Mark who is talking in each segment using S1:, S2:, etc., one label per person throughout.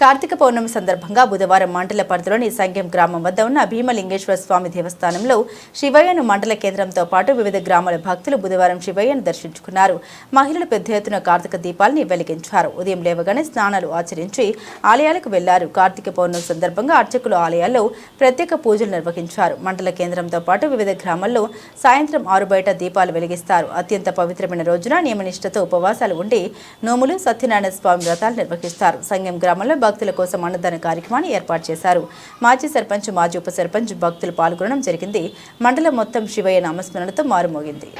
S1: కార్తీక పౌర్ణమి సందర్భంగా బుధవారం మండల పరిధిలోని సంఘం గ్రామం వద్ద ఉన్న భీమలింగేశ్వర స్వామి దేవస్థానంలో శివయ్యను మండల కేంద్రంతో పాటు వివిధ గ్రామాల భక్తులు బుధవారం శివయ్యను దర్శించుకున్నారు. మహిళలు పెద్ద ఎత్తున కార్తీక దీపాలని వెలిగించారు. ఉదయం లేవగానే స్నానాలు ఆచరించి ఆలయాలకు వెళ్ళారు. కార్తీక పౌర్ణమి సందర్భంగా అర్చకులు ఆలయాల్లో ప్రత్యేక పూజలు నిర్వహించారు. మండల కేంద్రంతో పాటు వివిధ గ్రామాల్లో సాయంత్రం ఆరు బయట దీపాలు వెలిగిస్తారు. అత్యంత పవిత్రమైన రోజున నియమనిష్టతో ఉపవాసాలు ఉండి నోములు సత్యనారాయణ స్వామి వ్రతాలు నిర్వహిస్తారు. సంఘం గ్రామంలో భక్తుల కోసం అన్నదాన కార్యక్రమాన్ని ఏర్పాటు చేశారు. మాజీ సర్పంచ్ మాజీ ఉప సర్పంచ్ భక్తులు పాల్గొనడం జరిగింది. మండలం మొత్తం శివయ్య నామస్మరణతో మారుమోగింది.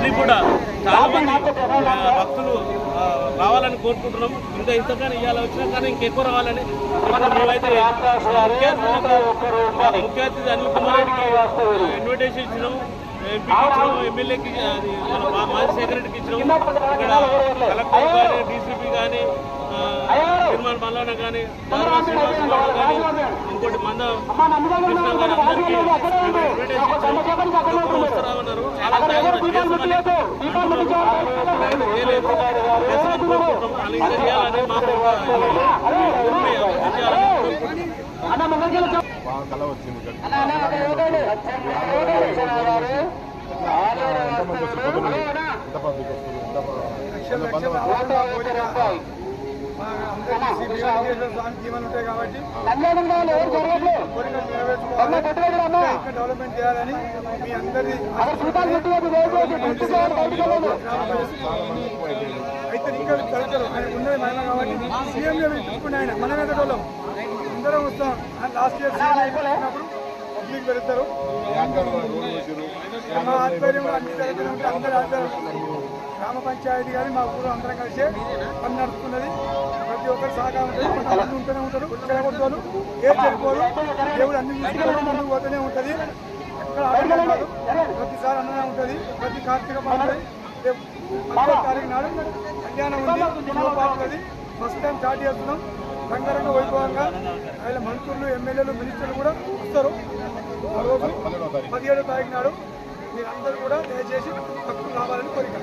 S2: పబ్లిక్ కూడా చాలా మంది భక్తులు రావాలని కోరుకుంటున్నాం ఇంకా ఇంతగానే ఇవాళ వచ్చినా కానీ ఇంకెక్కువ రావాలని మేమైతే ముఖ్య అతిథి అనిల్ కుమార్ రెడ్డికి ఇన్విటేషన్ ఇచ్చినాం. ఎంపీకి ఇచ్చినాం ఎమ్మెల్యేకి అది మా మాజీ సెక్రటరీకి ఇచ్చినాం. ఇక్కడ కలెక్టర్ కానీ డీసీపీ కానీ నిర్మల్ మల్లన్న కానీ ఇంకోటి మంద వస్తారన్నారు చాలా చేయాలని మాకు
S3: కళ వచ్చింది ఎంత పబ్లిక్ వస్తుంది? ఎంత వస్తారు?
S4: డెవలప్మెంట్ చేయాలని మీ అందరి అయితే ఇంకా కలుగుతారు ఆయన ఉన్నది కాబట్టి సీఎం చూసుకుని ఆయన మనం ఎక్కడోళ్ళం అందరం వస్తాం. లాస్ట్ ఇయర్ సీఎం అయిపోయినప్పుడు పబ్లిక్ పెడతారు. మా ఆధ్వర్యంలో అన్ని ఉంటాయి అందరి ఆధ్వర్యంలో గ్రామ పంచాయతీ కానీ మా ఊరు అందరం కలిసి పని నడుస్తున్నది ప్రతి ఒక్కరు సహకారం ఉంటుంది. కొంతమంది ఉంటూనే ఉంటారు. చెడగొట్టుకోరు ఏం చెప్పుకోరు దేవుడు అన్ని చూసుకోవడం ముందుకు పోతూనే ఉంటుంది. ఎక్కడ ఆటంకం ప్రతిసారి అన్ననే ఉంటుంది. ప్రతి కార్తీక పండుగ తారీఖు నాడు కళ్యాణం ఉంది. బాగుంటుంది ఫస్ట్ టైం స్టార్ట్ చేస్తున్నాం. రంగరంగ వైభవంగా. ఆయన మంత్రులు ఎమ్మెల్యేలు మినిస్టర్లు కూడా వస్తారు. ఆ రోజు పదిహేడో తారీఖు నాడు మీరందరూ కూడా దయచేసి తక్కువ రావాలని కోరిక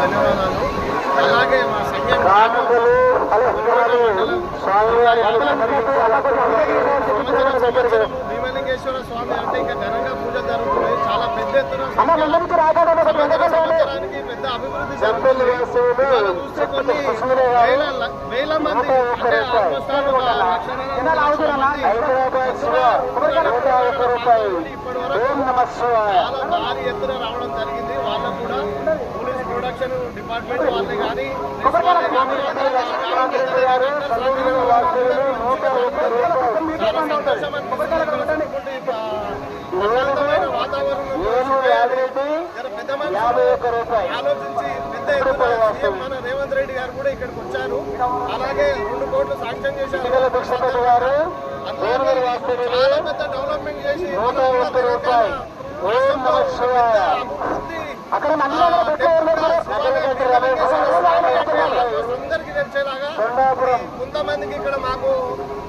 S3: ధన్యవాదాలు అలాగే మా సంఘం సంవత్సరం భీమలింగేశ్వర స్వామి అంటే ఇంకా ఘనంగా పూజలు జరుగుతున్నాయి చాలా పెద్ద ఎత్తున సంవత్సరం సంవత్సరానికి పెద్ద అభివృద్ధి జరుగుతుంది ఇవాళ చూస్తే కొన్ని వేల వేల మంది అంటే ఆల్మోస్ట్ ఆల్ ఒక లక్షన్నర లక్షల మంది ఇప్పటి వరకు చాలా భారీ ఎత్తున రావడం జరిగింది వాళ్ళకు కూడా పోలీస్ ప్రొడక్షన్ డిపార్ట్మెంట్ కానీ చాలా సంతోషం అనిపిస్తుంది. ఇక్కడ ప్రశాంతమైన వాతావరణం జర పెద్ద ఆలోచించి పెద్ద ఎత్తున మన రేవంత్ రెడ్డి గారు కూడా ఇక్కడికి వచ్చారు అలాగే రెండు కోట్లు సాంక్షన్ చేశారు అందరూ చాలా పెద్ద డెవలప్మెంట్ చేసి మనం కూడా అందరికీ తెలిసేలాగా కొంతమందికి ఇక్కడ మాకు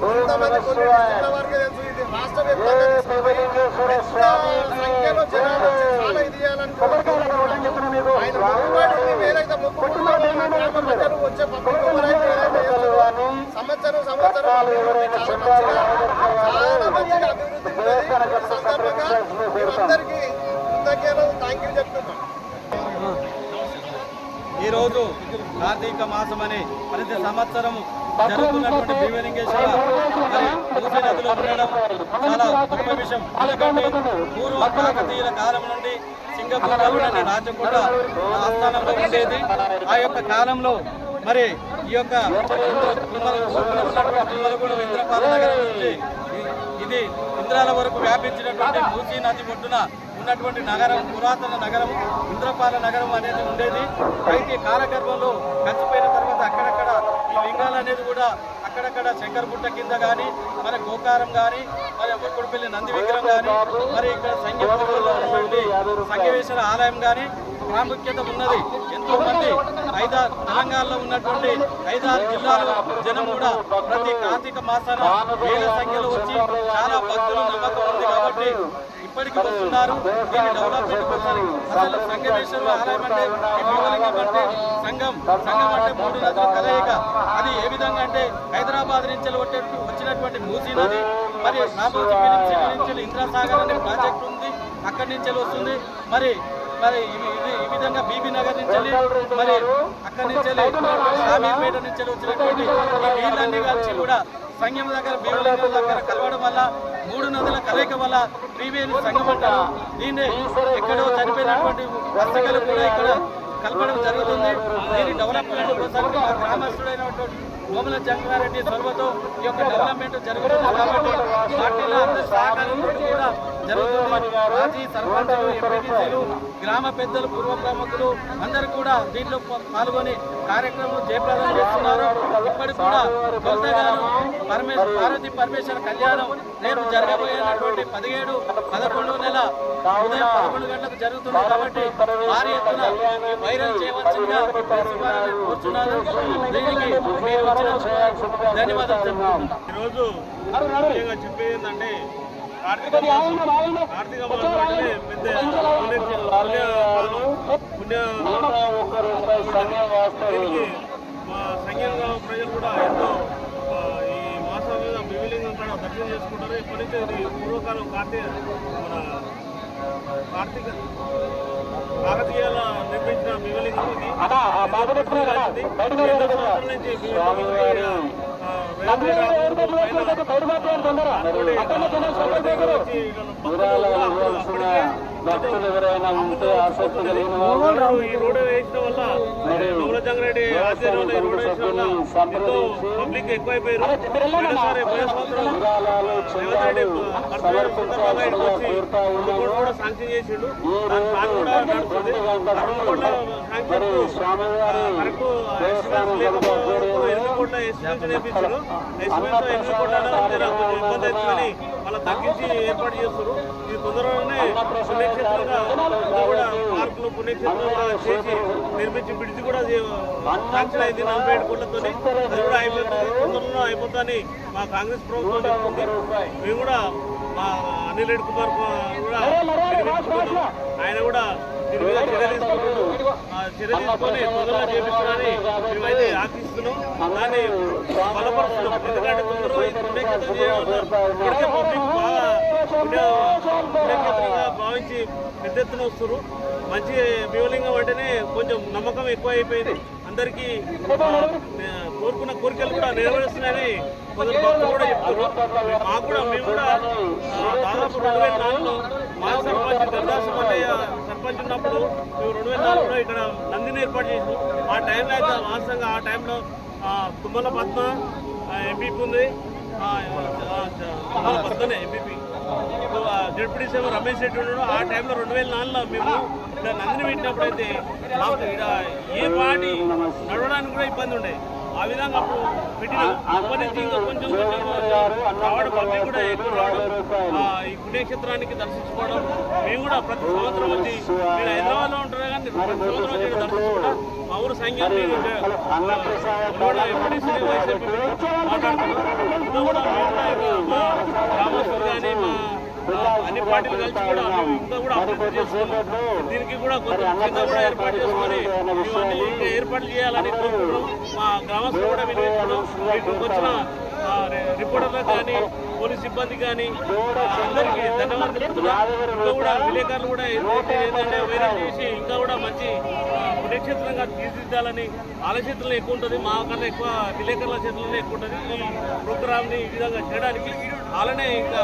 S3: కొంతమంది కొన్ని వారికి తెలుసు. ఇది రాష్ట్ర వ్యాప్తంగా
S2: ఈరోజు కార్తీక మాసం ప్రతి సంవత్సరం జరుగుతున్నటువంటి భీమలింగేశ్వర మరి మూసీ నదిలో ఉండడం చాలా గొప్ప విషయం. ఎందుకంటే పూర్వ కాకతీయుల కాలం నుండి సింగపూర్ రాజ్యం కూడా ఆస్థానంలో ఉండేది. ఆ యొక్క కాలంలో మరి ఈ యొక్క ఇంద్రపాల నగరం నుంచి ఇది
S5: ఇంద్రాల వరకు వ్యాపించినటువంటి మూసీ నది ఒడ్డున ఉన్నటువంటి నగరం పురాతన నగరం ఇంద్రపాల నగరం అనేది ఉండేది. అయితే కాలగర్భంలో కలిసిపోయిన తర్వాత అక్కడక్కడ ఈ లింగాలు అనేది కూడా అక్కడక్కడ శంకరగుట్ట కింద కానీ మరి గోకారం కానీ మరి ఒక్కడిపల్లి నంది విగ్రహం కానీ మరి ఇక్కడ సంగీతంలో ఉన్నటువంటి ఆలయం కానీ ప్రాముఖ్యత ఉన్నది. ఎంతో మంది ఐదారు తెలంగాణలో ఉన్నటువంటి ఐదారు జిల్లాల జనం కూడా ప్రతి కార్తీక మాసాన వేల సంఖ్యలో వచ్చి చాలా భక్తులు నమ్మకం ఉంది కాబట్టి ఇప్పటికి వస్తున్నారు. దీన్ని డెవలప్మెంట్ కోసం అసలు సంగమేశ్వర ఆలయం అంటే ఈ భీమలింగం అంటే సంఘం. సంఘం అంటే మూడు నదుల కలయిక. అది ఏ విధంగా అంటే హైదరాబాద్ నుంచి వచ్చే- వచ్చినటువంటి మూసీ నది మరి రామోజీ ఫిలిం సిటీ నుంచి ఇంద్రాసాగర్ అనే ప్రాజెక్ట్ ఉంది. అక్కడి నుంచి వస్తుంది. మరి మరి ఈ విధంగా బీబీ నగర్ నుంచి మరి అక్కడి నుంచి వెళ్ళి షామీర్పేట నుంచి వచ్చినటువంటి ఈ నీళ్ళన్నీ కలిసి కూడా సంగం దగ్గర భీమలింగం దగ్గర కలవడం వల్ల మూడు నదుల కలయిక వల్ల త్రివేణి సంగం అంటారు. దీన్ని ఎక్కడో చనిపోయినటువంటి వర్తకలు కూడా ఇక్కడ కలపడం జరుగుతుంది. దీని డెవలప్మెంట్ కోసం గ్రామస్తుడైనటువంటి గోమల జంగారెడ్డి చొరవతో ఈ యొక్క డెవలప్మెంట్ జరుగుతుంది. కాబట్టి పార్టీల అందరి సహకారంతో కూడా జరుగుతుంది మాజీ సర్పంచులు ఎంపీటీసీలు గ్రామ పెద్దలు పూర్వ ప్రముఖులు అందరూ కూడా దీంట్లో పాల్గొని కార్యక్రమం జయప్రదం చేస్తున్నారు. ఇప్పటికి కూడా కొత్తగాను పరమేశ్వర పార్వతి పరమేశ్వర కళ్యాణం రేపు జరగబోయేటటువంటి పదిహేడు పదకొండు నెల ఉదయం పదకొండు గంటలకు జరుగుతుంది కాబట్టి భారీ ఎత్తున ఈ వైరల్ చేయవలసిందిగా కోరుచున్నాను. దీనికి మీరు వచ్చిన ధన్యవాదాలు తెలుపుతున్నాను
S2: ఈరోజు ముఖ్యంగా చెప్పేది ఏంటంటే కార్తీక మాసం కార్తీక మాసం అంటే పెద్ద సంఘంగా ప్రజలు కూడా ఎంతో ఈ మాసం మీద బివిలింగం కూడా దర్శనం చేసుకుంటారు. ఇప్పటి నుంచి ఇది పూర్వకాలం కార్తీక మన కార్తీక కాకతీయాల నిర్మించిన సంవత్సరాల నుంచి
S6: భక్తులు ఎవరైనా ఉంటే ఆసక్తి కలిగిన
S2: ఈ ఈ మళ్ళీ తగ్గించి ఏర్పాటు చేస్తారు ఇది తొందరలోనే పుణ్యక్షేత్రంగా ఇది కూడా పార్కులు పుణ్యక్షేత్రంగా చేసి నిర్మించి బ్రిడ్జ్ కూడా శాంక్షన్ అయింది నలభై ఏడు కోట్లతో అది కూడా అయిపోతుంది తొందరలో అయిపోతుందని మా కాంగ్రెస్ ప్రభుత్వం చెప్తుంది మేము కూడా మా అనిల్ రెడ్డి కుమార్ కూడా. ఆయన కూడా దీని మీద చర్య తీసుకుంటున్నాడు చర్య తీసుకొని తొందరగా చేపిస్తారని మేమైతే ఆశిస్తున్నాం దాన్ని బలపరుస్తున్నాం ఎందుకంటే తొందరగా పుణ్యక్షేత్రం పబ్లిక్ పుణ్యక్షేత్రంగా భావించి పెద్ద ఎత్తున వస్తారు మంచి భీమలింగం అంటేనే కొంచెం నమ్మకం ఎక్కువ అయిపోయింది అందరికీ కోరుకున్న కోరికలు కూడా నెరవేరుస్తున్నాయని కొందరు భక్తులు కూడా చెప్తున్నారు. మాకు కూడా మేము కూడా దాదాపు రెండు వేల నాలుగులో మా సర్పంచ్ గంగాసు మల్లయ్య సర్పంచ్ ఉన్నప్పుడు మేము రెండు వేల నాలుగులో ఇక్కడ నందిని ఏర్పాటు చేసాం ఆ టైంలో అయితే వాస్తవంగా ఆ టైంలో తుమ్మల పద్మ ఎంపీపీ ఉంది. Tummala పద్మనే MPP deputy CM Ramesh Reddy ఉన్నాడు. ఆ టైంలో రెండు వేల నాలుగులో మేము ఇక్కడ నందిని పెట్టినప్పుడు అయితే మాకు ఇక్కడ ఏ పార్టీ నడవడానికి కూడా ఇబ్బంది ఉండే. ఆ విధంగా అప్పుడు పెట్టిన నుంచి ఇంకా కొంచెం కొంచెం రావడం పబ్లిక్ కూడా ఎక్కువ రావడం ఆ, ఈ పుణ్యక్షేత్రానికి దర్శించుకోవడం మేము కూడా ప్రతి సంవత్సరం వచ్చి నేను హైదరాబాద్లో ఉంటున్నా కానీ ప్రతి సంవత్సరం వచ్చి దర్శించుకుంటాం. మా ఊరు సంఘాన్ని ఎంపీడీసీ వైసీపీ మాట్లాడుతున్నాం ఇంకా కూడా మేము కూడా ఇక మా గ్రామస్తులు కానీ మా ఆ, అన్ని పార్టీలు కలిసి కూడా దీనికి కూడా కొంచెం కింద కూడా ఏర్పాటు చేసుకొని ఇంకా ఏర్పాట్లు చేయాలని కోరుకుంటున్నాం మా గ్రామస్తులు కూడా వినియోగిస్తున్నాం వీటికి వచ్చిన రిపోర్టర్లకు కానీ పోలీస్ సిబ్బంది కానీ అందరికీ ఇంకా కూడా విలేకరులు కూడా ఏంటంటే వైరల్ చేసి ఇంకా కూడా మంచి పుణ్యక్షేత్రంగా తీర్చిదిద్దాలని వాళ్ళ చేతుల్లో ఎక్కువ ఉంటుంది. మా కన్నా ఎక్కువ విలేకరుల చేతుల్లోనే ఎక్కువ ఉంటుంది. ఈ ప్రోగ్రామ్ని ఈ విధంగా చేయడానికి అలానే ఇంకా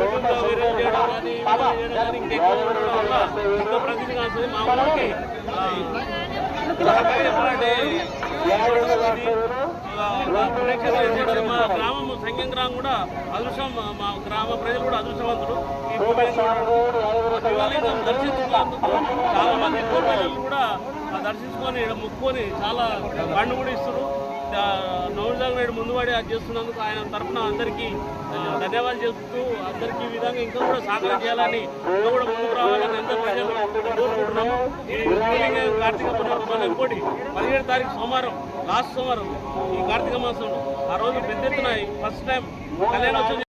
S2: యూట్యూబ్లో వైరల్ చేయడం కానీ చేయడం కానీ ఇంకా ఎక్కువ ప్రసిద్ధి కాస్తుంది మా ఊరికి. మా గ్రామం సంఖ్యం గ్రామం కూడా అదృష్టం మా- గ్రామ ప్రజలు కూడా అదృష్టవంతులు ఈ శివలింగం దర్శించుకున్నందుకు చాలా మంది కూడా దర్శించుకొని ఈడ ముక్కొని చాలా పండు కూడా ఇస్తారు నాయుడు ముందు అది చేస్తున్నందుకు ఆయన తరఫున అందరికీ ధన్యవాదాలు చెప్తూ అందరికీ ఈ విధంగా ఇంకా కూడా సహకారం చేయాలని ఇంకా కూడా ముందుకు రావాలని అందరూ ప్రజలు కోరుకుంటున్నాము. కార్తీక పునర్మాణం కోటి పదిహేడు తారీఖు సోమవారం లాస్ట్ సోమవారం ఈ కార్తీక మాసంలో ఆ రోజు పెద్ద ఎత్తున ఫస్ట్ టైం కళ్యాణోత్సవం